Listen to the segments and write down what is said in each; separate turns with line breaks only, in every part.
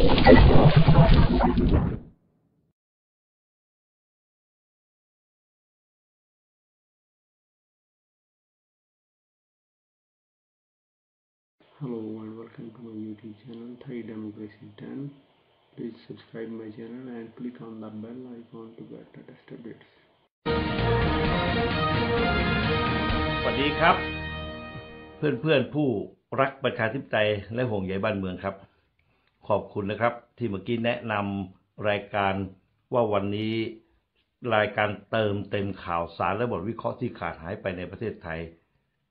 Hello and welcome to my YouTube channel Thai Democracy 10. Please subscribe my channel and click on the bell icon to get latest updates.
สวัสดีครับ เพื่อนๆผู้รักประชาธิปไตยและห่วงใยบ้านเมืองครับ ขอบคุณนะครับ ที่เมื่อกี้แนะนำรายการว่าวันนี้รายการเติมเต็มข่าวสารและบทวิเคราะห์ที่ขาดหายไปในประเทศไทย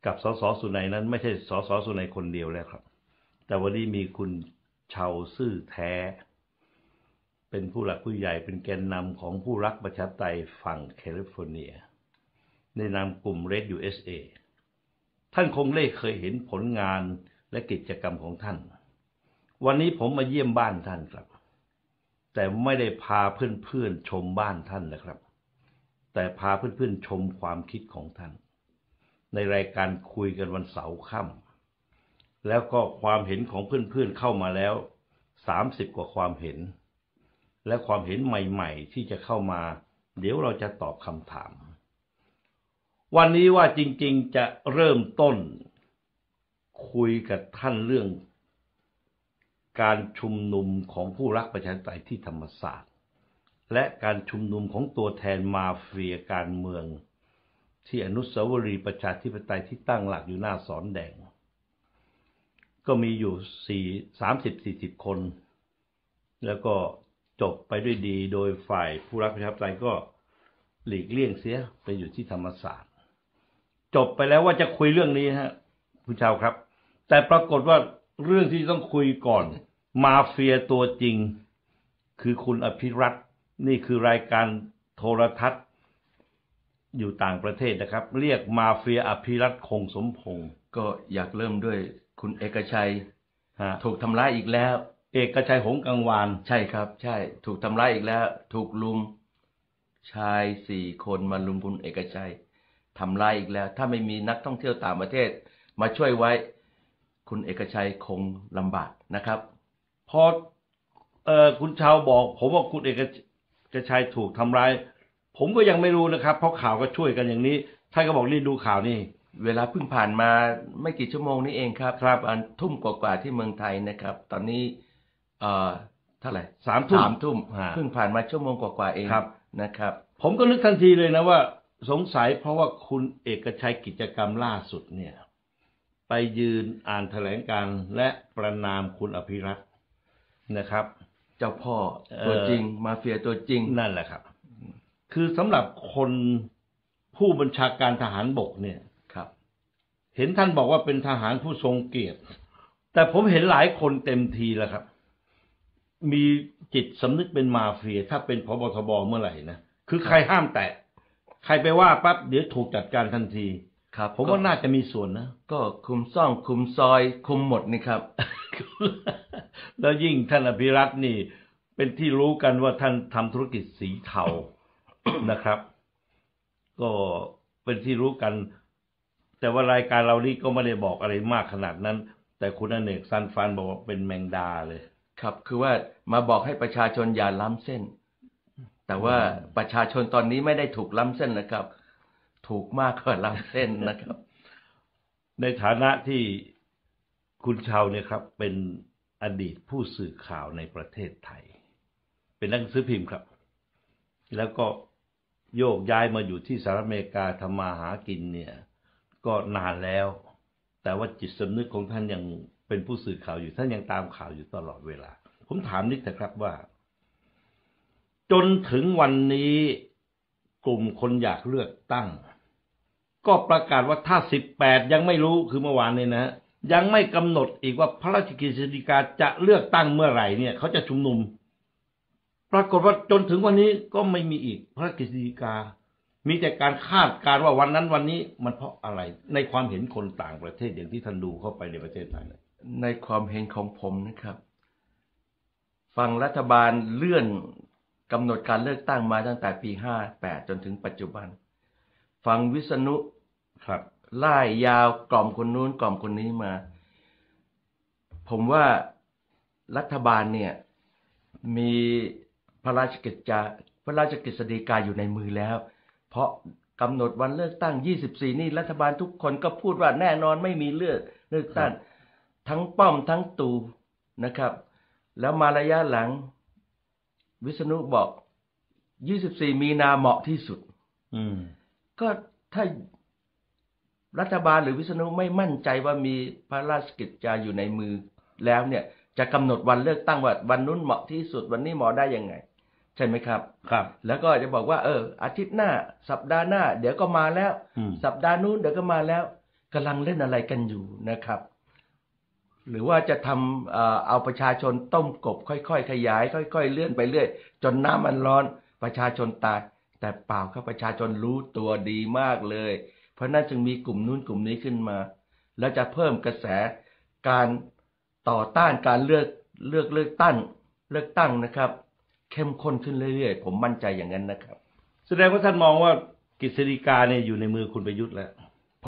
กับสสสุนัยนั้นไม่ใช่สสสุนัยคนเดียวแล้วครับ แต่วันนี้มีคุณชาวซื่อแท้ เป็นผู้หลักผู้ใหญ่เป็นแกนนำของผู้รักประชาธิปไตยฝั่งแคลิฟอร์เนีย ในนามกลุ่ม Red USA ท่านคงได้เคยเห็นผลงานและกิจกรรมของท่าน วันนี้ผมมาเยี่ยมบ้านท่านครับ แต่ไม่ได้พาเพื่อนๆชมบ้านท่านนะครับ แต่พาเพื่อนๆชมความคิดของท่าน ในรายการคุยกันวันเสาร์ค่ำแล้วก็ความเห็นของเพื่อนๆเข้ามาแล้วสามสิบกว่าความเห็น และความเห็นใหม่ๆ ที่จะเข้ามา เดี๋ยวเราจะตอบคำถาม วันนี้ว่าจริงๆจะเริ่มต้น คุยกับท่านเรื่อง การชุมนุมของผู้รักประชาธิปไตยที่ธรรมศาสตร์ และการชุมนุมของตัวแทนมาเฟียการเมือง ที่อนุสาวรีย์ประชาธิปไตยที่ตั้งหลักอยู่หน้าสอนแดง ก็มีอยู่สี่สามสิบสี่สิบคน แล้วก็จบไปด้วยดีโดยฝ่ายผู้รักประชาธิปไตยก็หลีกเลี่ยงเสียไปอยู่ที่ธรรมศาสตร์ จบไปแล้วว่าจะคุยเรื่องนี้ฮะคุณชาวครับ แต่ปรากฏว่าเรื่องที่ต้องคุยก่อน มาเฟียตัวจริง คือคุณอภิรัตน์นี่คือรายการโทรทัศน์ อยู่ต่างประเทศนะครับ เรียกมาเฟียอภิรัตน์คงสมพงศ์
ก็อยากเริ่มด้วยคุณเอกชัย
ฮะ
ถูกทำร้ายอีกแล้ว
เอกชัยหงส์กังวาน
ใช่ครับ ใช่ ถูกทำร้ายอีกแล้ว ถูกลุม ชายสี่คนมาลุมคุณเอกชัยทำร้ายอีกแล้ว ถ้าไม่มีนักท่องเที่ยวต่างประเทศ มาช่วยไว้ คุณเอกชัยคงลำบากนะครับ
พอเออคุณชาวบอก ผมว่าคุณเอกชัยถูกทำร้าย ผมก็ยังไม่รู้นะครับ เพราะข่าวก็ช่วยกันอย่างนี้ท่านก็บอกนี่ดูข่าวนี่
เวลาเพิ่งผ่านมาไม่กี่ชั่วโมงนี้เองครับ
ครับ
อันทุ่มกว่าๆที่เมืองไทยนะครับ ตอนนี้เอ่อเท่าไหร่
สามทุ่ม
สามทุ่ม
ฮะ
เพิ่งผ่านมาชั่วโมงกว่าๆเอง
ครับ
นะครับ
ผมก็นึกทันทีเลยนะว่า สงสัยเพราะว่าคุณเอกชัยกิจกรรมล่าสุดเนี่ย ไปยืนอ่านแถลงการณ์และประนามคุณอภิรัตน์ นะครับ
เจ้าพ่อ
เอ่อ
ตัวจริง มาเฟียตัวจริง
นั่นแหละครับ คือสำหรับคนผู้บัญชาการทหารบกเนี่ย
ครับ
เห็นท่านบอกว่าเป็นทหารผู้ทรงเกียรติ แต่ผมเห็นหลายคนเต็มทีแล้วครับ มีจิตสำนึกเป็นมาเฟีย ถ้าเป็นพบทบเมื่อไหร่นะคือใครห้ามแตะใครไปว่าปั๊บเดี๋ยวถูกจัดการทันที
ครับ
ผมว่าน่าจะมีส่วนนะ
ก็คุมซ่องคุมซอย คุมหมดนี่ครับ
แล้วยิ่งท่านอภิรัตน์นี่ เป็นที่รู้กันว่าท่านทำธุรกิจสีเทานะครับ ก็เป็นที่รู้กัน แต่ว่ารายการเรานี่ก็ไม่ได้บอกอะไรมากขนาดนั้น แต่คุณอเนกซันฟานบอกว่าเป็นแมงดาเลย
ครับ คือว่ามาบอกให้ประชาชนอย่าล้ำเส้น แต่ว่าประชาชนตอนนี้ไม่ได้ถูกล้ำเส้นนะครับ ถูกมากกว่าล้ำเส้นนะครับ
ในฐานะที่คุณชาวเนี่ยครับ เป็น อดีตผู้สื่อข่าวในประเทศไทย เป็นนักหนังสือพิมพ์ครับ แล้วก็โยกย้ายมาอยู่ที่สหรัฐอเมริกาทำมาหากินเนี่ยก็นานแล้ว แต่ว่าจิตสำนึกของท่านยังเป็นผู้สื่อข่าวอยู่ท่านยังตามข่าวอยู่ตลอดเวลา ผมถามนิดนะครับว่า จนถึงวันนี้กลุ่มคนอยากเลือกตั้ง ก็ประกาศว่าถ้า18ยังไม่รู้คือเมื่อวานนี้นะ ยังไม่กำหนดอีกว่าพระราชกฤษฎีกาจะเลือกตั้งเมื่อไหร่เนี่ย เขาจะชุมนุม ปรากฏว่าจนถึงวันนี้ก็ไม่มีอีกพระราชกฤษฎีกา มีแต่การคาดการว่าวันนั้นวันนี้มันเพราะอะไร ในความเห็นคนต่างประเทศอย่างที่ท่านดูเข้าไปในประเทศไทยเนี่ย
ในความเห็นของผมนะครับฟังรัฐบาลเลื่อนกำหนดการเลือกตั้งมาตั้งแต่ปี 58 จนถึงปัจจุบันฟังวิษณุ
ครับ
ไล่ยาวกล่อมคนนู้นกล่อมคนนี้มา ผมว่ารัฐบาลเนี่ย มีพระราชกิจจาพระราชกฤษฎีกาอยู่ในมือแล้ว เพราะกำหนดวันเลือกตั้ง 24 นี่รัฐบาลทุกคนก็พูดว่าแน่นอนไม่มีเลือกเลือกตั้งทั้งป้อมทั้งตูนะครับ แล้วมาระยะหลัง วิษณุบอก 24 มีนาเหมาะที่สุด
อืม
ก็ถ้า รัฐบาลหรือวิษณุไม่มั่นใจว่ามีพระราชกิจจาอยู่ในมือแล้วเนี่ยจะกำหนดวันเลือกตั้งว่าวันนู้นเหมาะที่สุดวันนี้เหมาะได้ยังไง ใช่ไหมครับ
ครับ
แล้วก็จะบอกว่า เออ อาทิตย์หน้า สัปดาห์หน้า เดี๋ยวก็มาแล้ว
อืม
สัปดาห์นู้นเดี๋ยวก็มาแล้วกำลังเล่นอะไรกันอยู่นะครับ หรือว่าจะทำเอ่อเอาประชาชนต้มกบ ค่อยๆขยาย ค่อย ๆ เลื่อนไปเรื่อยจนน้ำมันร้อนประชาชนตาย แต่เปล่าครับประชาชนรู้ตัวดีมากเลย เพราะนั่นจึงมีกลุ่มนู้นกลุ่มนี้ขึ้นมา แล้วจะเพิ่มกระแสการต่อต้านการเลือกเลือกเลือกตั้งเลือกตั้งนะครับ เข้มข้นขึ้นเรื่อยๆ ผมมั่นใจอย่างนั้นนะครับ
แสดงว่าท่านมองว่ากฤษฎีกาเนี่ยอยู่ในมือคุณประยุทธ์แล้ว